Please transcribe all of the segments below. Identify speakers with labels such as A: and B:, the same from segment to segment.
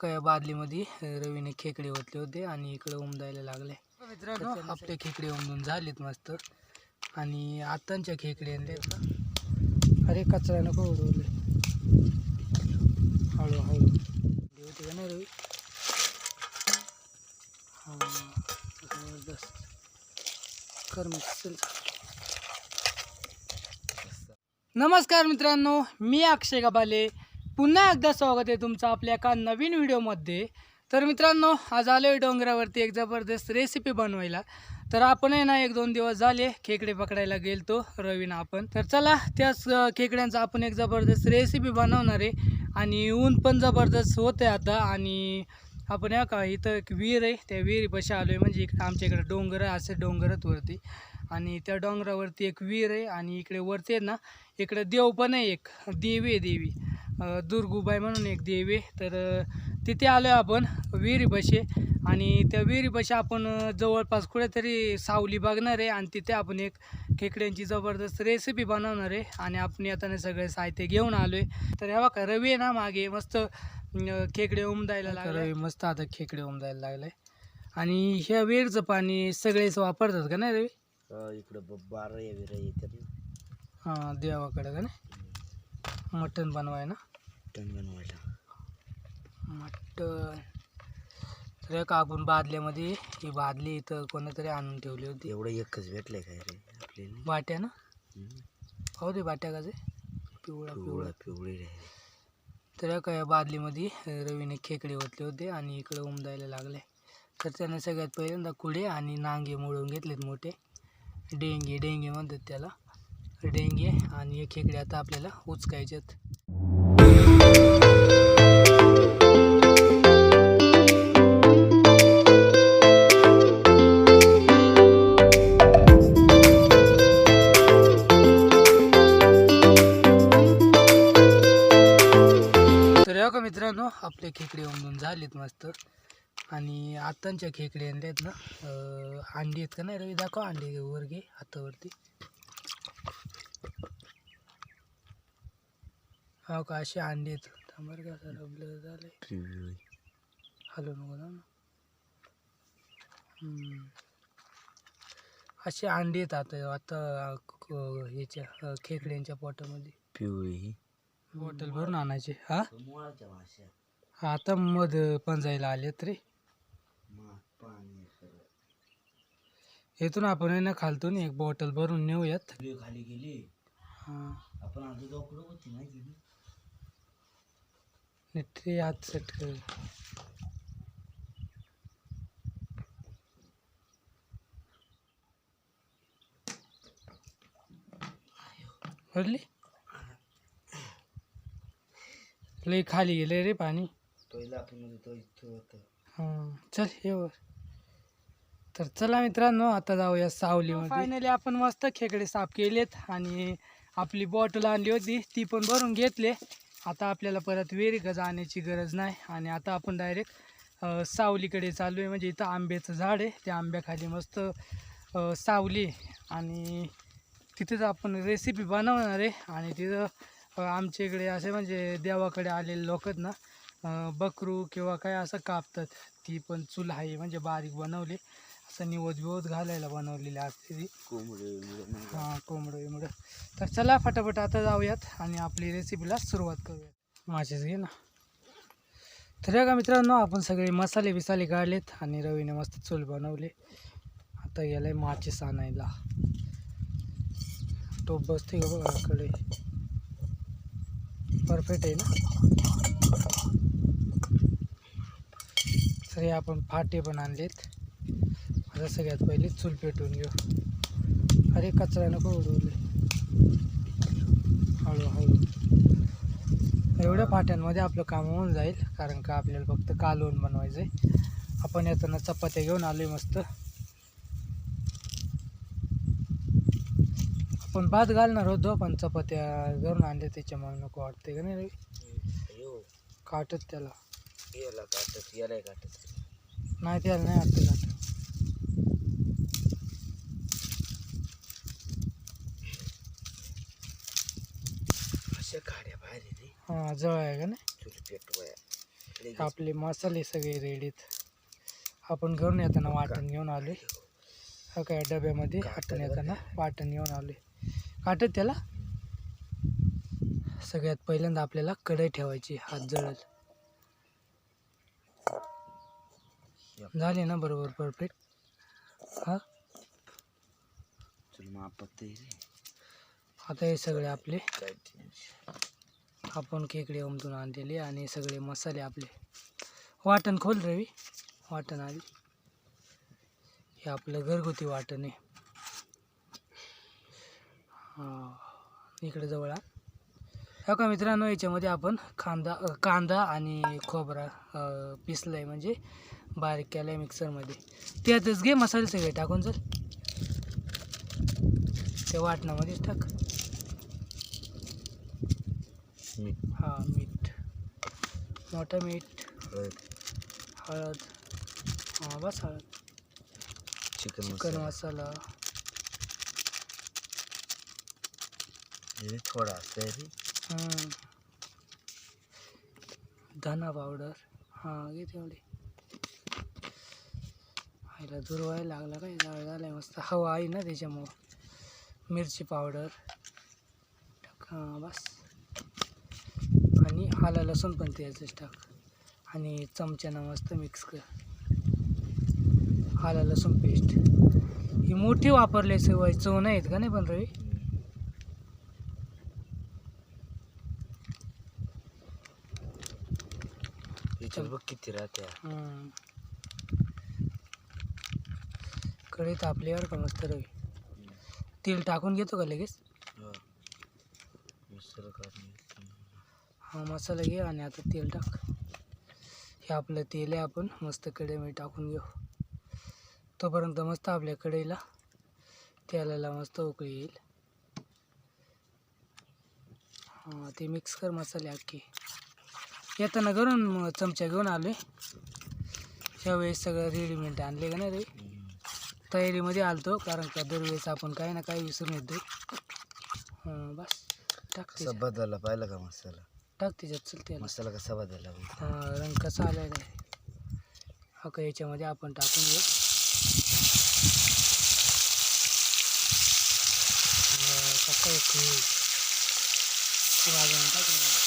A: काय बादलीमध्ये रवीने खेकडे ओतले होते आणि इकडे उमदायला लागले. मित्रांनो आपले खेकडे उमदून झालेत मस्त. आणि आतांच्या खेकडे आणलेत ना. अरे कचरा नको उडवले हळू हळू. होते का नाही रवी? हा जबरदस्त. कर नमस्कार मित्रांनो मी अक्षय गबाले. पुन्हा एकदा स्वागत आहे तुमचं आपल्या एका नवीन व्हिडिओमध्ये. तर मित्रांनो आज आलो आहे डोंगरावरती एक जबरदस्त रेसिपी बनवायला. तर आपण आहे ना एक दोन दिवस झाले खेकडे पकडायला गेलतो रवीन आपण. तर चला त्याच खेकड्यांचा आपण एक जबरदस्त रेसिपी बनवणार आहे. आणि ऊन पण जबरदस्त होतं आता. आणि आपण या का इथं एक विहीर आहे त्या विहिरीपाशी आलो आहे म्हणजे इकडे आमच्या इकडे डोंगर आहे असे डोंगरच वरती. आणि त्या डोंगरावरती एक विहीर आहे आणि इकडे वरती आहे ना इकडे देव पण आहे एक. देवी आहे देवी. दुर्गुबाई म्हणून एक देवी आहे. तर तिथे आलो आहे आपण विहिरीपाशी आणि त्या विहिरीपाशी आपण जवळपास कुठेतरी सावली बघणार आहे. आणि तिथे आपण एक खेकड्यांची जबरदस्त रेसिपी बनवणार आहे. आणि आपण येताना सगळे साहित्य घेऊन आलो आहे तर हे बघा रवी आहे ना मागे. मस्त खेकडे उमदायला लागले. रवी मस्त आता खेकडे उमदायला लागले. आणि ह्या विहीरचं पाणी सगळेच वापरतात का नाही रवी?
B: इकडं बारा या विरा येतात ना.
A: हां देवाकडं का नाही? मटण बनवाय ना?
B: टन बनवायला.
A: मटण. तर एक आपण बादल्यामध्ये ही बादली इथं कोणीतरी आणून ठेवली होती.
B: एवढं एकच भेटलंय काय रे आपल्याला?
A: बाट्या ना?
B: हम्म.
A: पाहू दे बाट्या कसे पिवळा पिवळा.
B: पिवळा पिवळी रे.
A: तर एका या बादलीमध्ये रवीने खेकडे ओतले होते आणि इकडे उमदायला लागले. तर त्याने सगळ्यात पहिल्यांदा कुडे आणि नांगे मोडून घेतलेत मोठे. डेंगे डेंगे म्हणतात त्याला. डेंगे आणि हे खेकडे आता आपल्याला उचकायचे आहेत आत्तांच्या खेकडे आणलेत ना अंडी आहेत का नाही रवी? दाखव अंडी वर घे हातावरती. हो का असे अंडी आहेत. थांबर का सर आपलं
B: पिवळी
A: हॅलो नको ना. असे अंडी आहेत आता आता ह्याच्या खेकड्यांच्या पोटामध्ये.
B: पिवळी.
A: बॉटल भरून आणायचे हा आता मध पंजायला आलेत रे
B: पाणी
A: इथून आपण आहे ना खालतून एक बॉटल भरून नेऊयात.
B: खाली गेली.
A: हां.
B: आपण आधी होती
A: नीट हात सेट कर. भरली? लई खाली गेले रे पाणी.
B: तो इथं होतं.
A: हां. चल ये वर. तर चला मित्रांनो आता जाऊया सावलीमध्ये. फायनली आपण मस्त खेकडे साफ केलेत आणि आपली बॉटल आणली होती ती पण भरून घेतले. आता आपल्याला परत वेरीक जाण्याची गरज नाही आणि आता आपण डायरेक्ट सावलीकडे चालू आहे म्हणजे इथं आंब्याचं झाड आहे. त्या आंब्याखाली मस्त सावली आणि तिथेच आपण रेसिपी बनवणार आहे. आणि तिथं आमच्या इकडे असे म्हणजे देवाकडे आलेले लोक ना बकरू किंवा काय असं कापतात. ती पण चूल आहे म्हणजे बारीक बनवली. असं निवद बिवद घालायला बनवलेली असते ती.
B: कोंबडी
A: हां कोंबडं बिंबडं. तर चला फटाफट आता जाऊयात आणि आपली रेसिपीला सुरुवात करूयात. माचेच घे ना. तर हे का मित्रांनो आपण सगळे मसाले बिसाले काढलेत आणि रवीने मस्त चूल बनवले. आता गेलाय माचीस आणायला. टोप बसते का बघा कडे परफेक्ट आहे ना? तर हे आपण फाटे पण आणलेत. आता सगळ्यात पहिले चूल पेटवून घेऊ. अरे कचरा नको उडवले हळू हळू. एवढ्या फाट्यांमध्ये आपलं काम होऊन जाईल कारण का आपल्याला फक्त कालवण बनवायचं आहे आपण येताना चपात्या घेऊन आलो आहे मस्त. आपण भात घालणार होतो पण चपात्या घरून आणल्या त्याच्यामुळे नको वाटते का नाही? काटत त्याला.
B: याला काटत याला काटत.
A: नाही त्याला नाही वाटतं काटत
B: अशा गाड्या बाहेर आहे रे
A: हां जवळ आहे का नाही? आपले मसाले सगळे रेडीत आपण घेऊन येताना वाटण घेऊन आलोय. हा काय डब्यामध्ये वाटण येताना वाटण घेऊन आलोय. काटत त्याला? सगळ्यात पहिल्यांदा आपल्याला कढई ठेवायची हात जळल झाले ना बरोबर परफेक्ट हा? आता हे सगळे आपले आपण खेकडे उमटून आणलेले आणि सगळे मसाले आपले. वाटण खोल रवी. वाटण आली. हे आपलं घरगुती वाटण आहे. इकडे जवळ आ. हो का मित्रांनो याच्यामध्ये आपण कांदा कांदा आणि खोबरा अ, पिसलं आहे म्हणजे बारीक केलं आहे मिक्सरमध्ये. त्यातच घे मसाले सगळे टाकून चल. त्या वाटणामध्येच टाक.
B: मीठ.
A: हा मीठ. मोठं मीठ.
B: हळद.
A: हळद. हा बस हळद.
B: Chicken
A: chicken
B: masala.
A: मसाला.
B: हे थोडा असतं रे.
A: हम्म. धना पावडर हां घे तेवढे. आईला दूर व्हायला लागला काय जाळ झालाय मस्त. हवा आहे ना त्याच्यामुळं. मिरची पावडर हां बस. आणि आला लसूण पण त्याचंच टाक. आणि चमच्यानं मस्त मिक्स कर. आला लसूण पेस्ट ही मोठी वापरले शिवाय चव नाही आहेत का नाही पण रवी?
B: बघ किती राहत्या.
A: हम्म. कढई तापल्यावर का मस्त रवी. तेल टाकून घेतो का लगेच
B: हा. मिसळ काढून घेतो.
A: हा मसाला घे आणि आता तेल टाक. हे आपलं तेल आहे आपण मस्त कढईमध्ये टाकून घेऊ. तोपर्यंत मस्त आपल्या कढईला तेलाला मस्त उकळी येईल. हां ते मिक्स कर मसाले अख्खे येताना घरून मग चमचा घेऊन आलो ह्यावेळेस सगळं रेडीमेड आणले का नाही रे? तयारीमध्ये आलतो कारण का दरवेळेस आपण काही ना काही विसरून येतो. बस. टाक
B: बदलला पाहिलं का मसाला?
A: टाक त्याच्यात चल त्याला
B: मसाला कसा बदलला बघ.
A: हा रंग कसा आलाय काय हा का याच्यामध्ये आपण टाकून घेऊ हा, कसा येतो वाजवून टाक ना.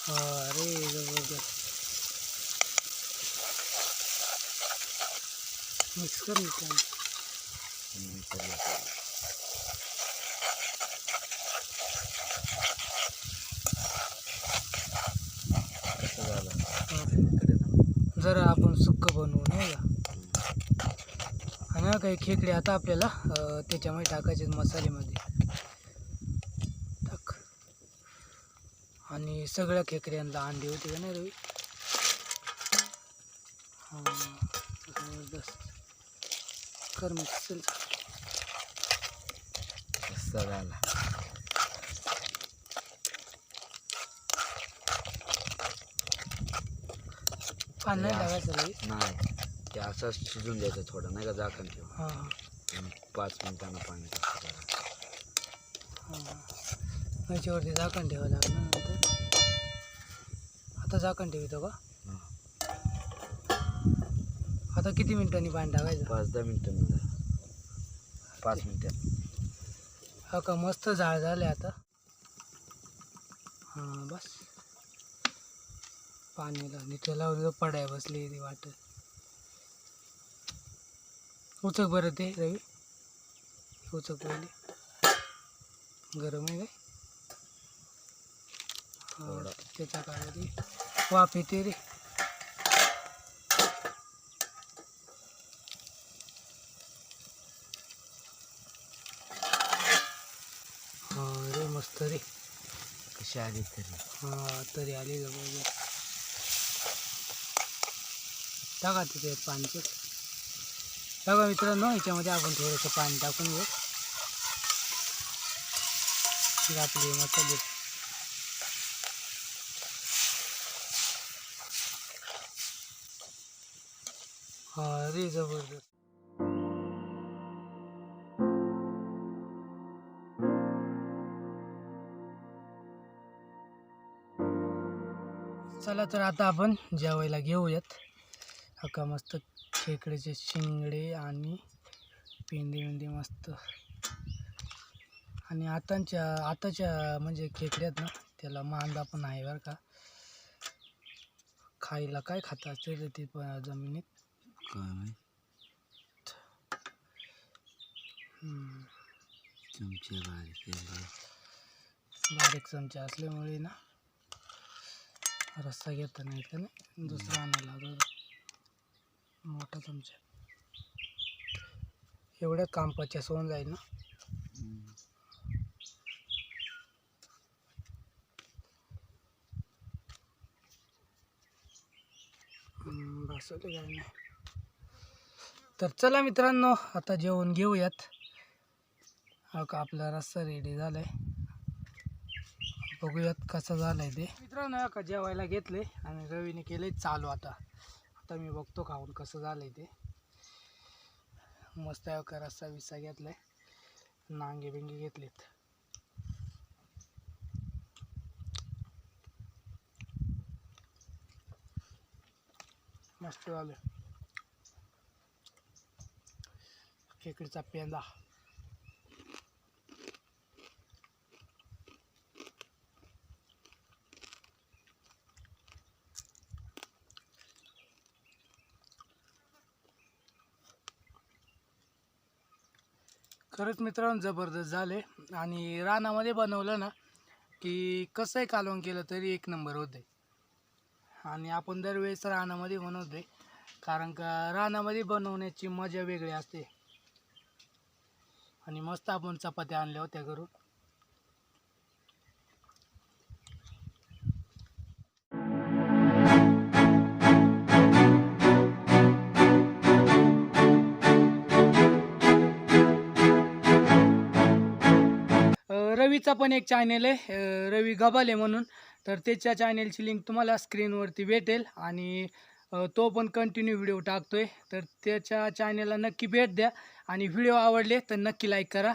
A: हा अरे जबरदस्त. मिक्स कर मित्रांनो जरा आपण सुक्क बनवू नाही का? आणि काही खेकडे आता आपल्याला त्याच्यामध्ये टाकायचे मसाल्यामध्ये. टाक. आणि सगळ्या खेकड्यांना अंडी होते का नाही रवी? हां जबरदस्त. कर मिक्स चल
B: झाला.
A: पाणी नाही रवी
B: नाही ते असंच शिजून द्यायचं थोडं नाही का झाकण ठेव
A: हां. हां
B: आणि पाच मिनिटांना पाणी टाकायचं जरा.
A: हां. याच्यावरती झाकण ठेवावं लागलं नंतर. आता झाकण ठेवतो का
B: हा.
A: आता किती मिनिटांनी पाणी टाकायचं?
B: पाच दहा मिनिटं पाच मिनिटं.
A: हा का मस्त जाळ झाले आता. हां बस. आणि त्याला उद्या पडाय बसली ती वाट. उचक बरं ते रवी. उचक पहिले गरम आहे काय? हा. त्याचा काय वाफ येते रे हा रे मस्त रे
B: कशी आली तरी.
A: हा तरी आले जबरदस्त टाका तिथे पाणी बघा मित्रांनो याच्यामध्ये आपण थोडंसं पाणी टाकून घेऊ. हे आपले मसाले हा रे जबरदस्त. चला तर आता आपण जेवायला घेऊयात. हका मस्त खेकड्याचे शिंगडे आणि पेंदे बिंदे मस्त. आणि आताच्या आताच्या म्हणजे खेकड्यात ना त्याला मांदा पण आहे बरं का. खायला काय खाता असते रे ते प- जमिनीत.
B: बारीक
A: चमचे असल्यामुळे ना. रस्सा घेता नाही का नाही दुसरा आणायला लागतो मोठा चमचा. एवढ्या कांपाच्या सोन जाईल ना. बस नाही. तर चला मित्रांनो आता जेवण घेऊयात. हा का आपला रस्सा रेडी झालाय. बघूयात कसं झालंय ते. मित्रांनो का जेवायला घेतले आणि रवीने केले चालू आता. आता मी बघतो खाऊन कसं झालंय ते. मस्त आहे का रस्सा बिस्सा घेतलाय. नांगे बिंगे घेतलेत. मस्त झालं. खेकडीचा पेंदा खरंच मित्रांनो जबरदस्त झाले. आणि रानामध्ये बनवलं ना की कसंही कालवण केलं तरी एक नंबर होते. आणि आपण दरवेळेस रानामध्ये बनवतोय कारण का रानामध्ये बनवण्याची मजा वेगळी असते. आणि मस्त आपण चपात्या आणल्या होत्या करून अ, पण एक चॅनेल आहे रवी गबाले म्हणून. तर त्याच्या चॅनेलची लिंक तुम्हाला स्क्रीनवरती भेटेल आणि तो पण कंटिन्यू व्हिडिओ टाकतोय. तर त्याच्या चॅनेलला नक्की भेट द्या आणि व्हिडिओ आवडले तर नक्की लाईक करा.